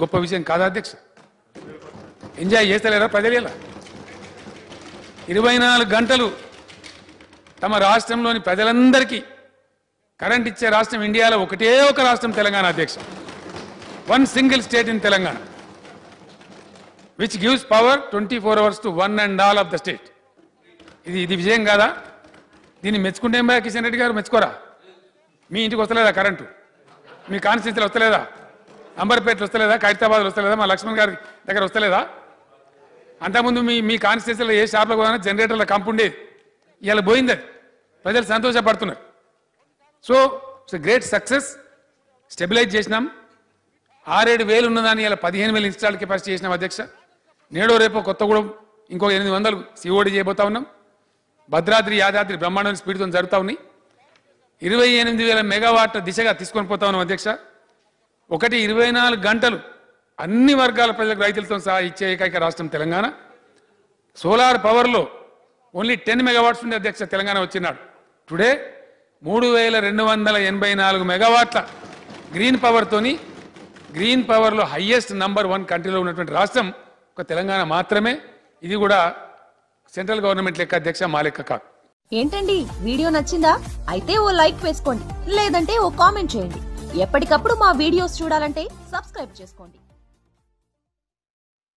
గొప్ప విషయం కాదా అధ్యక్ష? ఎంజాయ్ చేస్తలేరా ప్రజలేలా? ఇరవై నాలుగు గంటలు తమ రాష్ట్రంలోని ప్రజలందరికీ కరెంట్ ఇచ్చే రాష్ట్రం ఇండియాలో ఒకటే ఒక రాష్ట్రం తెలంగాణ అధ్యక్ష. One single state in Telangana. Which gives power twenty four hours to one and all of the state ఇది ఇది విజయం కాదా? దీన్ని మెచ్చుకుంటే ఏం భయ కిషన్ రెడ్డి గారు? మెచ్చుకోరా? మీ ఇంటికి వస్తలేదా కరెంటు? మీ కాన్స్టిట్యూన్సీలో వస్తలేదా? అంబర్పేటలో వస్తలేదా? ఖైరతాబాద్లో వస్తలేదా? మా లక్ష్మణ్ గారి దగ్గర వస్తలేదా? అంతకుముందు మీ మీ కాన్స్టిట్యూన్సీలో ఏ షాప్లో పోయినా జనరేటర్ల కంపు ఉండేది. ఇవాళ పోయింది అది. ప్రజలు సంతోషపడుతున్నారు. So it's great success. Stabilize చేసినాం. ఆరేడు వేలు ఉన్నదాన్ని ఇలా పదిహేను వేలు ఇన్స్టాల్ కెపాసిటీ చేసినాం అధ్యక్ష. నేడో రేపో కొత్తగూడెం ఇంకో ఎనిమిది వందలు సిఓడి చేయబోతా ఉన్నాం. భద్రాద్రి యాదాద్రి బ్రహ్మాండం స్పీడ్తో జరుగుతూ ఉన్నాయి. ఇరవై ఎనిమిది వేల మెగావాట్ దిశగా తీసుకొని పోతా ఉన్నాం అధ్యక్ష. ఒకటి ఇరవై నాలుగు గంటలు అన్ని వర్గాల ప్రజలకు రైతులతో సహా ఇచ్చే ఏకైక రాష్ట్రం తెలంగాణ. సోలార్ పవర్లో ఓన్లీ టెన్ మెగావాట్స్ ఉండే అధ్యక్ష తెలంగాణ వచ్చినాడు. టుడే మూడు వేల రెండు వందల ఎనభై నాలుగు మెగావాట్ల గ్రీన్ పవర్తోని గ్రీన్ పవర్లో హయ్యెస్ట్ నంబర్ వన్ కంట్రీలో ఉన్నటువంటి రాష్ట్రం ఒక తెలంగాణ మాత్రమే. ఇది కూడా సెంట్రల్ గవర్నమెంట్ లెక్క అధ్యక్ష మా లెక్క కాదు. ఏంటండి? వీడియో నచ్చిందా? అయితే ఓ లైక్ వేసుకోండి. లేదంటే ఓ కామెంట్ చేయండి. ఎప్పటికప్పుడు మా వీడియోస్ చూడాలంటే సబ్స్క్రైబ్ చేసుకోండి.